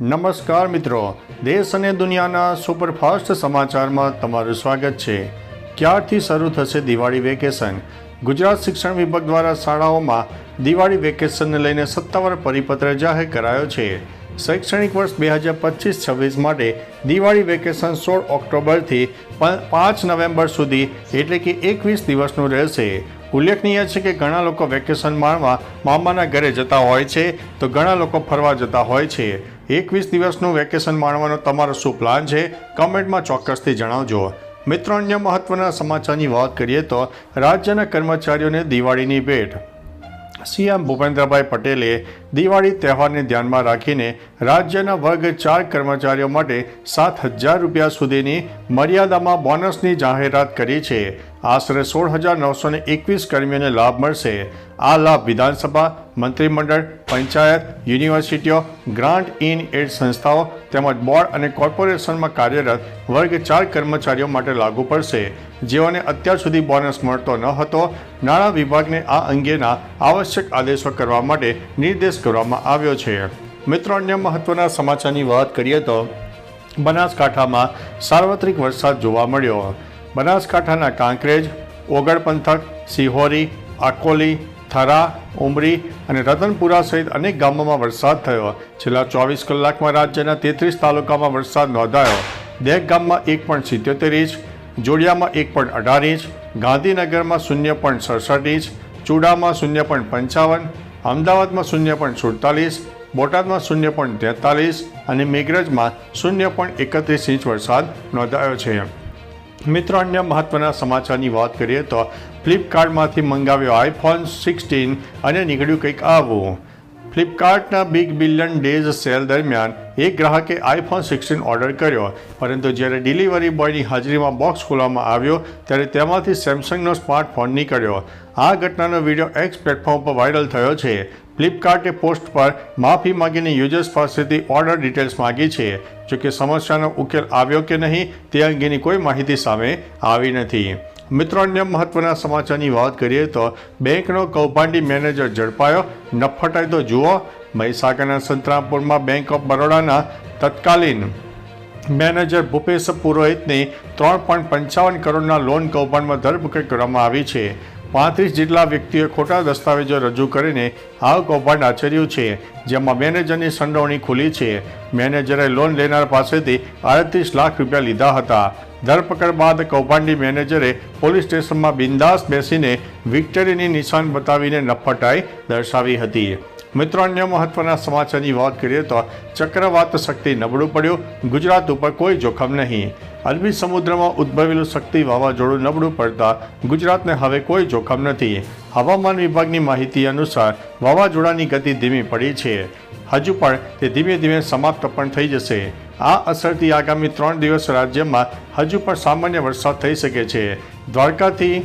નમસ્કાર મિત્રો. દેશ અને દુનિયાના સુપરફાસ્ટ સમાચારમાં તમારું સ્વાગત છે. ક્યારથી શરૂ થશે દિવાળી વેકેશન? ગુજરાત શિક્ષણ વિભાગ દ્વારા શાળાઓમાં દિવાળી વેકેશનને લઈને સત્તાવાર પરિપત્ર જાહેર કરાયો છે. શૈક્ષણિક વર્ષ બે હજાર પચીસ છવ્વીસ માટે દિવાળી વેકેશન સોળ ઓક્ટોબરથી પાંચ નવેમ્બર સુધી, એટલે કે એકવીસ દિવસનું રહેશે. ઉલ્લેખનીય છે કે ઘણા લોકો વેકેશન માણવા મામાના ઘરે જતા હોય છે, તો ઘણા લોકો ફરવા જતા હોય છે. એકવીસ દિવસનું વેકેશન માણવાનો તમારો શું પ્લાન છે? કમેન્ટમાં ચોક્કસથી જણાવજો. મિત્રો, અન્ય મહત્વના સમાચારની વાત કરીએ તો રાજ્યના કર્મચારીઓને દિવાળીની ભેટ. સીએમ ભૂપેન્દ્રભાઈ પટેલે દિવાળી તહેવારને ધ્યાનમાં રાખીને રાજ્યના વર્ગ ચાર કર્મચારીઓ માટે સાત હજાર રૂપિયા સુધીની મર્યાદામાં બોનસની જાહેરાત કરી છે. આશરે સોળ હજાર નવસો ને એકવીસ કર્મીઓને લાભ મળશે. આ લાભ વિધાનસભા, મંત્રીમંડળ, પંચાયત, યુનિવર્સિટીઓ, ગ્રાન્ટ ઇન એડ સંસ્થાઓ તેમજ બોર્ડ અને કોર્પોરેશનમાં કાર્યરત વર્ગ ચાર કર્મચારીઓ માટે લાગુ પડશે. જેઓને અત્યાર સુધી બોનસ મળતો ન હતો, નાણાં વિભાગને આ અંગેના આવશ્યક આદેશો કરવા માટે નિર્દેશ કરવામાં આવ્યો છે. મિત્રો, અન્ય મહત્વના સમાચારની વાત કરીએ તો બનાસકાંઠામાં સાર્વત્રિક વરસાદ જોવા મળ્યો. બનાસકાંઠાના કાંકરેજ ઓગળ પંથક સિહોરી, આકોલી, થરા, ઉમરી અને રતનપુરા સહિત અનેક ગામોમાં વરસાદ થયો. છેલ્લા ચોવીસ કલાકમાં રાજ્યના તેત્રીસ તાલુકામાં વરસાદ નોંધાયો. દેહ ગામમાં એક પોઈન્ટ સિત્યોતેર ઇંચ, જોડિયામાં એક પોઈન્ટ અઢાર ઇંચ, ગાંધીનગરમાં શૂન્ય પોઈન્ટ સડસઠ ઇંચ, ચુડામાં શૂન્ય પોઈન્ટ પંચાવન અમદાવાદમાં શૂન્ય પોઈન્ટ સુડતાલીસ, બોટાદમાં શૂન્ય પોઈન્ટ તેતાલીસ અને મેઘરજમાં શૂન્ય પોઈન્ટ એકત્રીસ ઇંચ વરસાદ નોંધાયો છે. મિત્રો, અન્ય મહત્વના સમાચારની વાત કરીએ તો ફ્લિપકાર્ટમાંથી મંગાવ્યો આઈફોન સિક્સટીન અને નીકળ્યું કંઈક આવું. ફ્લિપકાર્ટના બિગ બિલિયન ડેઝ સેલ દરમિયાન એક ગ્રાહકે આઈફોન સિક્સટીન ઓર્ડર કર્યો. પરંતુ જ્યારે ડિલિવરી બોયની હાજરીમાં બોક્સ ખોલવામાં આવ્યો, ત્યારે તેમાંથી સેમસંગનો સ્માર્ટફોન નીકળ્યો. આ ઘટનાનો વીડિયો એક્સ પ્લેટફોર્મ પર વાયરલ થયો છે. ફ્લિપકાર્ટે પોસ્ટ પર, માફી માંગીને યુઝર્સ પાસેથી ઓર્ડર ડિટેલ્સ માંગી છે. જોકે સમસ્યાનો ઉકેલ આવ્યો કે નહીં, તે અંગેની કોઈ માહિતી સામે આવી નથી. મિત્રો, અન્ય મહત્વના સમાચારની વાત કરીએ તો બેંકનો કૌભાંડી મેનેજર ઝડપાયો. નફટાય તો જુઓ, મહીસાગરના સંતરામપુરમાં બેંક ઓફ બરોડાના તત્કાલીન મેનેજર ભૂપેશ પુરોહિતની ત્રણ પોઈન્ટ પંચાવન કરોડના લોન કૌભાંડમાં ધરપકડ કરવામાં આવી છે. પાંત્રીસ જેટલા વ્યક્તિઓએ ખોટા દસ્તાવેજો રજૂ કરીને આ કૌભાંડ આચર્યું છે, જેમાં મેનેજરની સંડોવણી ખુલી છે. મેનેજરે લોન લેનાર પાસેથી આડત્રીસ લાખ રૂપિયા લીધા હતા. ધરપકડ બાદ કૌભાંડી મેનેજરે પોલીસ સ્ટેશનમાં બિંદાસ બેસીને વિક્ટરીની નિશાન બતાવીને નફટાઈ દર્શાવી હતી. મિત્રો, અન્ય મહત્વના સમાચારની વાત કરીએ તો ચક્રવાત શક્તિ નબળું પડ્યું. ગુજરાત ઉપર કોઈ જોખમ નહીં. અરબી સમુદ્રમાં ઉદ્ભવેલું શક્તિ વાવાઝોડું નબળું પડતા ગુજરાતને હવે કોઈ જોખમ નથી. હવામાન વિભાગની માહિતી અનુસાર વાવાઝોડાની ગતિ ધીમી પડી છે. હજુ પણ તે ધીમે ધીમે સમાપ્ત પણ થઈ જશે. આ અસરથી આગામી ત્રણ દિવસ રાજ્યમાં હજુ પણ સામાન્ય વરસાદ થઈ શકે છે. દ્વારકાથી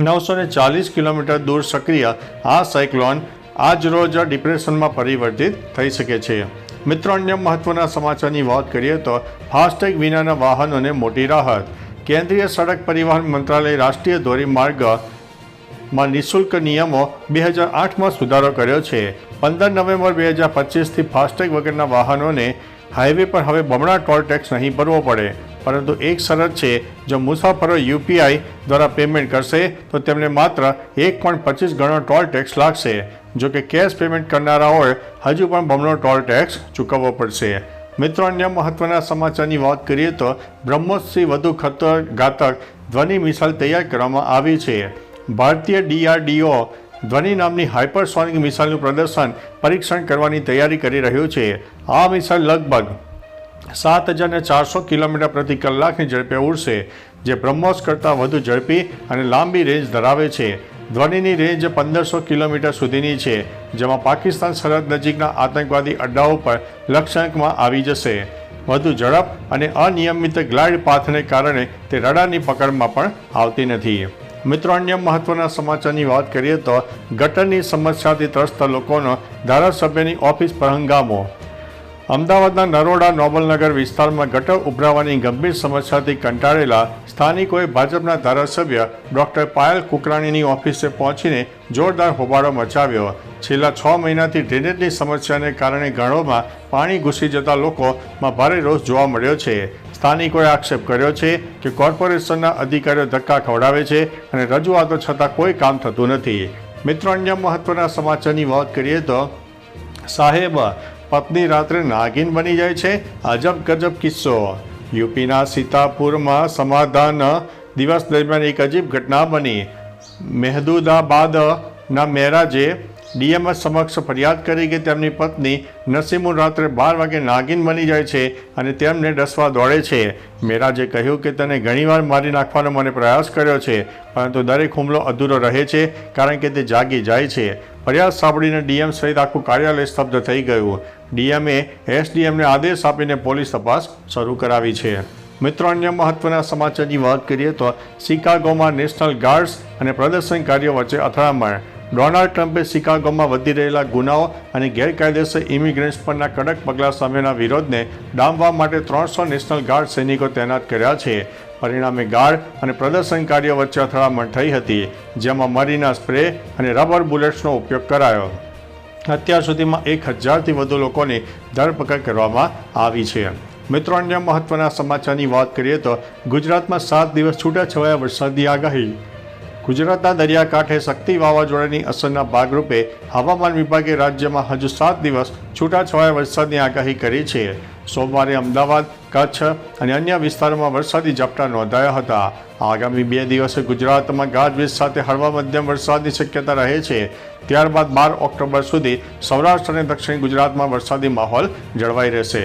નવસો ને ચાલીસ કિલોમીટર દૂર સક્રિય આ સાયક્લોન આજ રોજ ડિપ્રેશનમાં પરિવર્તિત થઈ શકે છે. મિત્રો, અન્ય મહત્વના સમાચારની વાત કરીએ તો ફાસ્ટેગ વિનાના વાહનોને મોટી રાહત. કેન્દ્રીય સડક પરિવહન મંત્રાલય રાષ્ટ્રીય ધોરીમાર્ગમાં નિઃશુલ્ક નિયમો બે હજાર આઠમાં સુધારો કર્યો છે. પંદર નવેમ્બર બે હજાર પચીસથી ફાસ્ટેગ વગરના વાહનોને હાઈવે પર હવે બમણા ટોલ ટેક્સ નહીં ભરવો પડે. પરંતુ એક શરત છે, જો મુસાફરો યુપીઆઈ દ્વારા પેમેન્ટ કરશે, તો તેમને માત્ર એક પોઈન્ટ પચીસ ગણો ટોલ ટેક્સ લાગશે. જો કે કેશ પેમેન્ટ કરનારાઓએ હજુ પણ બમણો ટોલ ટેક્સ ચૂકવવો પડશે. મિત્રો, અન્ય મહત્વના સમાચારની વાત કરીએ તો બ્રહ્મોસથી વધુ ખતર ઘાતક ધ્વનિ મિસાઇલ તૈયાર કરવામાં આવી છે. ભારતીય ડીઆરડીઓ ધ્વનિ નામની હાઇપરસોનિક મિસાઇલનું પ્રદર્શન પરીક્ષણ કરવાની તૈયારી કરી રહ્યું છે. આ મિસાઇલ લગભગ સાત હજાર ચારસો કિલોમીટર પ્રતિ કલાકની ઝડપે ઉડશે, જે બ્રહ્મોસ કરતાં વધુ ઝડપી અને લાંબી રેન્જ ધરાવે છે. ધ્વનિની રેન્જ પંદરસો કિલોમીટર સુધીની છે, જેમાં પાકિસ્તાન સરહદ નજીકના આતંકવાદી અડ્ડાઓ પર લક્ષ્યાંકમાં આવી જશે. વધુ ઝડપ અને અનિયમિત ગ્લાઇડ પાથને કારણે તે રડારની પકડમાં પણ આવતી નથી. મિત્રો, અન્ય મહત્વના સમાચારની વાત કરીએ તો ગટરની સમસ્યાથી ત્રસ્ત લોકોનો ધારાસભ્યની ઓફિસ પર હંગામો. અમદાવાદના નરોડા નોબલનગર વિસ્તારમાં ગટર ઉભરાવાની ગંભીર સમસ્યાથી કંટાળેલા સ્થાનિકોએ ભાજપના ધારાસભ્ય ડોક્ટર પાયલ કુકરાણીની ઓફિસે પહોંચીને જોરદાર હોબાળો મચાવ્યો. છેલ્લા છ મહિનાથી ડ્રેનેજની સમસ્યાને કારણે ગાળોમાં પાણી ઘૂસી જતા લોકોમાં ભારે રોષ જોવા મળ્યો છે. સ્થાનિકોએ આક્ષેપ કર્યો છે કે કોર્પોરેશનના અધિકારીઓ ધક્કા ખવડાવે છે અને રજૂઆતો છતાં કોઈ કામ થતું નથી. મિત્રો, અન્ય મહત્વના સમાચારની વાત કરીએ તો સાહેબ, પત્ની રાત્રે નાગિન બની જાય છે. અજબ ગજબ કિસ્સો. યુપીના સીતાપુરમાં સમાધાન દિવસ દરમિયાન એક અજીબ ઘટના બની. મહેદુદાબાદના મહેરાજે ડીએમએસ સમક્ષ ફરિયાદ કરી કે તેમની પત્ની નસીમુન રાત્રે બાર વાગે નાગિન બની જાય છે અને તેમને ડસવા દોડે છે. મેરાજે કહ્યું કે તેને ઘણીવાર મારી નાખવાનો મને પ્રયાસ કર્યો છે, પરંતુ દરેક હુમલો અધૂરો રહે છે કારણ કે તે જાગી જાય છે. ફરિયાદ સાંભળીને ડીએમ સહિત આખું કાર્યાલય સ્તબ્ધ થઈ ગયું. ડીએમએ એસડીએમને આદેશ આપીને પોલીસ તપાસ શરૂ કરાવી છે. મિત્રો, અન્ય મહત્વના સમાચારની વાત કરીએ તો શિકાગોમાં નેશનલ ગાર્ડ્સ અને પ્રદર્શનકારીઓ વચ્ચે અથડામણ. ડોનાલ્ડ ટ્રમ્પે શિકાગોમાં વધી રહેલા ગુનાઓ અને ગેરકાયદેસર ઇમિગ્રન્ટ્સ પરના કડક પગલાં સામેના વિરોધને ડામવા માટે ત્રણસો નેશનલ ગાર્ડ સૈનિકો તૈનાત કર્યા છે. પરિણામે ગાર્ડ અને પ્રદર્શનકારીઓ વચ્ચે અથડામણ થઈ હતી, જેમાં મરીના સ્પ્રે અને રબર બુલેટ્સનો ઉપયોગ કરાયો. અત્યાર સુધીમાં એક હજારથી વધુ લોકોની ધરપકડ કરવામાં આવી છે. મિત્રો, અન્ય મહત્વના સમાચારની વાત કરીએ તો ગુજરાતમાં સાત દિવસ છૂટાછવાયા વરસાદની આગાહી. ગુજરાતના દરિયાકાંઠે શક્તિ વાવાઝોડાની અસરના ભાગરૂપે હવામાન વિભાગે રાજ્યમાં હજુ સાત દિવસ છૂટાછવાયા વરસાદની આગાહી કરી છે. સોમવારે અમદાવાદ, કચ્છ અને અન્ય વિસ્તારોમાં વરસાદી ઝાપટા નોંધાયા હતા. આગામી બે દિવસે ગુજરાતમાં ગાજવીજ સાથે હળવા મધ્યમ વરસાદની શક્યતા રહે છે. ત્યારબાદ બાર ઓક્ટોબર સુધી સૌરાષ્ટ્ર અને દક્ષિણ ગુજરાતમાં વરસાદી માહોલ જળવાઈ રહેશે.